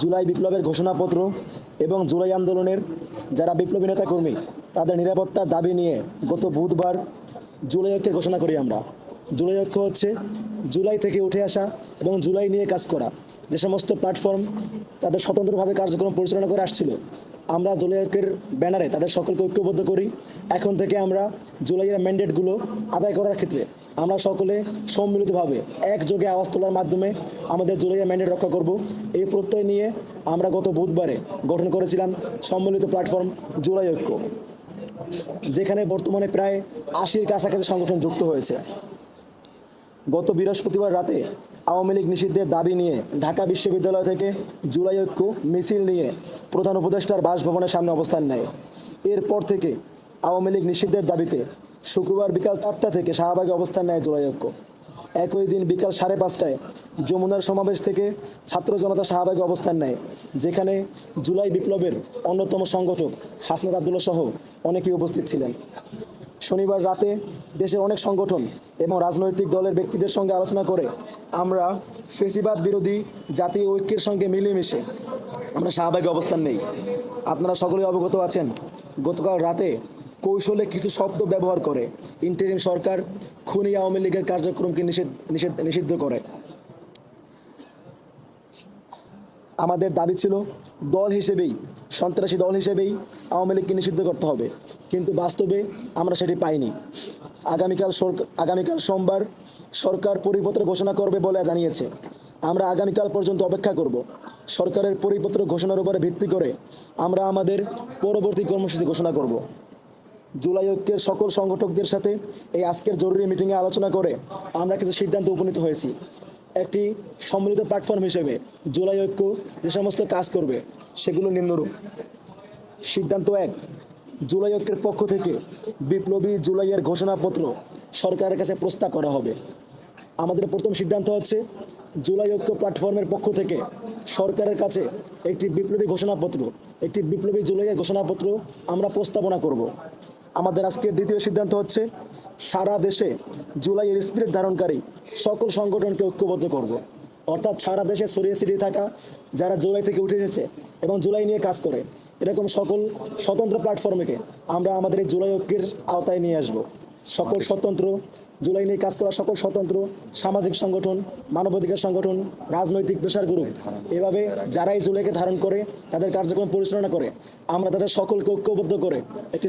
জুলাই বিপ্লবের ঘোষণাপত্র এবং জুলাই আন্দোলনের যারা বিপ্লবী নেতাকর্মী, তাদের নিরাপত্তার দাবি নিয়ে গত বুধবার জুলাই ঐক্যের ঘোষণা করি আমরা। জুলাই ঐক্য হচ্ছে জুলাই থেকে উঠে আসা এবং জুলাই নিয়ে কাজ করা। যে সমস্ত প্ল্যাটফর্ম তাদের স্বতন্ত্রভাবে কার্যক্রম পরিচালনা করে আসছিল, আমরা জুলাই ঐক্যের ব্যানারে তাদের সকলকে ঐক্যবদ্ধ করি। এখন থেকে আমরা জুলাইয়ের ম্যান্ডেটগুলো আদায় করার ক্ষেত্রে আমরা সকলে সম্মিলিতভাবে একযোগে আওয়াজ তোলার মাধ্যমে আমাদের জুলাইয়ের ম্যান্ডেট রক্ষা করব। এই প্রত্যয় নিয়ে আমরা গত বুধবারে গঠন করেছিলাম সম্মিলিত প্ল্যাটফর্ম জুলাই ঐক্য যেখানে বর্তমানে প্রায় আশির কাছাকাছি সংগঠন যুক্ত হয়েছে। গত বৃহস্পতিবার রাতে আওয়ামী লীগ নিষিদ্ধের দাবি নিয়ে ঢাকা বিশ্ববিদ্যালয় থেকে জুলাই ঐক্য মিছিল নিয়ে প্রধান উপদেষ্টার বাসভবনের সামনে অবস্থান নেয়। এরপর থেকে আওয়ামী লীগ নিষিদ্ধের দাবিতে শুক্রবার বিকাল চারটা থেকে শাহবাগে অবস্থান নেয় জুলাই ঐক্য। একই দিন বিকাল সাড়ে পাঁচটায় যমুনার সমাবেশ থেকে ছাত্র জনতা শাহবাগে অবস্থান নেয়, যেখানে জুলাই বিপ্লবের অন্যতম সংগঠক হাসনাত আবদুল্লা সহ অনেকেই উপস্থিত ছিলেন। শনিবার রাতে দেশের অনেক সংগঠন এবং রাজনৈতিক দলের ব্যক্তিদের সঙ্গে আলোচনা করে আমরা ফেসিবাদ বিরোধী জাতীয় ঐক্যের সঙ্গে মিলেমিশে আমরা শাহবাগে অবস্থান নেই। আপনারা সকলেই অবগত আছেন, গতকাল রাতে কৌশলে কিছু শব্দ ব্যবহার করে ইন্টারিম সরকার খুনি আওয়ামী লীগের কার্যক্রমকে নিষেধ নিষেধ নিষিদ্ধ করে। আমাদের দাবি ছিল দল হিসেবেই, সন্ত্রাসী দল হিসেবেই আওয়ামী লীগকে নিষিদ্ধ করতে হবে। কিন্তু বাস্তবে আমরা সেটি পাইনি। আগামীকাল সরকার আগামীকাল সোমবার সরকার পরিপত্র ঘোষণা করবে বলে জানিয়েছে। আমরা আগামীকাল পর্যন্ত অপেক্ষা করব। সরকারের পরিপত্র ঘোষণার উপরে ভিত্তি করে আমরা আমাদের পরবর্তী কর্মসূচি ঘোষণা করব। জুলাই ঐক্যের সকল সংগঠকদের সাথে এই আজকের জরুরি মিটিংয়ে আলোচনা করে আমরা কিছু সিদ্ধান্তে উপনীত হয়েছি। একটি সম্মিলিত প্ল্যাটফর্ম হিসেবে জুলাই ঐক্য যে সমস্ত কাজ করবে, সেগুলো নিম্নরূপ। সিদ্ধান্ত এক, জুলাই ঐক্যের পক্ষ থেকে বিপ্লবী জুলাইয়ের ঘোষণাপত্র সরকারের কাছে প্রস্তাব করা হবে। আমাদের প্রথম সিদ্ধান্ত হচ্ছে, জুলাই ঐক্য প্ল্যাটফর্মের পক্ষ থেকে সরকারের কাছে একটি বিপ্লবী ঘোষণাপত্র, একটি বিপ্লবী জুলাইয়ের ঘোষণাপত্র আমরা প্রস্তাবনা করব। আমাদের আজকের দ্বিতীয় সিদ্ধান্ত হচ্ছে সারা দেশে জুলাইয়ের স্পিরিট ধারণকারী সকল সংগঠনকে ঐক্যবদ্ধ করব। অর্থাৎ সারা দেশে ছড়িয়ে ছিটিয়ে থাকা যারা জুলাই থেকে উঠে এসেছে এবং জুলাই নিয়ে কাজ করে এরকম সকল স্বতন্ত্র প্ল্যাটফর্মকে আমরা আমাদের এই জুলাই ঐক্যের আওতায় নিয়ে আসব সকল স্বতন্ত্র জুলাই নিয়ে কাজ করা সকল স্বতন্ত্র সামাজিক সংগঠন মানবাধিকার সংগঠন রাজনৈতিক প্রেশার গ্রুপ এভাবে যারাই জুলাইকে ধারণ করে তাদের কার্যক্রম পরিচালনা করে আমরা তাদের সকলকে ঐক্যবদ্ধ করে একটি